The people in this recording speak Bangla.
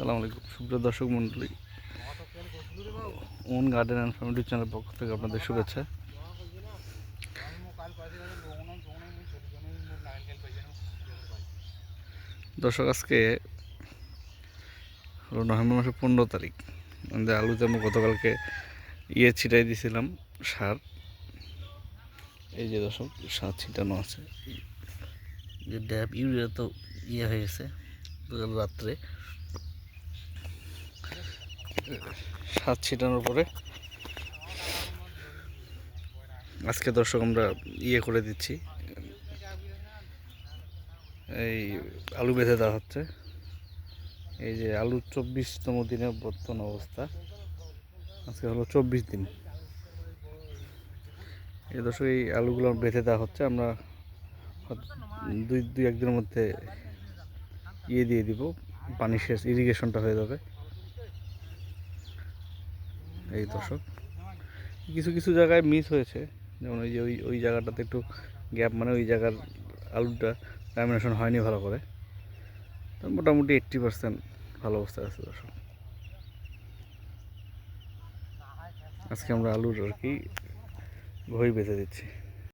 সালাম আলাইকুম। সুপ্রিয় দর্শক মণ্ডলী, own garden and family channel পক্ষ থেকে আপনাদের শুভেচ্ছা। দর্শক, আজকে হলো নভেম্বর মাসের পনেরো তারিখ। আমাদের আলুতে আমি গতকালকে ইয়ে ছিটাই দিয়েছিলাম, সার। এই যে দর্শক, সার ছিটানো আছে। যে ড্যাব ইউরিয়া তো ইয়ে হয়ে গেছে রাত্রে। সার ছিটানোর পরে। আজকে দর্শক আমরা ইয়ে করে দিচ্ছি। এই আলু বেঁধে দেওয়া হচ্ছে। এই যে আলু চব্বিশতম দিনে বর্তমান অবস্থা। আজকে হলো চব্বিশ দিন। এই দর্শক, এই আলুগুলো বেঁধে দেওয়া হচ্ছে। আমরা দুই দুই, একদিনের মধ্যে ইয়ে দিয়ে দিব। পানি শেষ ইরিগেশনটা হয়ে যাবে। এই দর্শক। কিছু কিছু জায়গায় মিস হয়েছে। যেমন ওই যে ওই ওই জায়গাটাতে একটু গ্যাপ মানে ওই জায়গার আলুটা ল্যামিনেশন হয়নি ভালো করে। মোটামুটি এইট্টি পার্সেন্ট ভালো অবস্থায় আছে দর্শক। আজকে আমরা আলুর আর কি ঘই বেঁচে দিচ্ছি।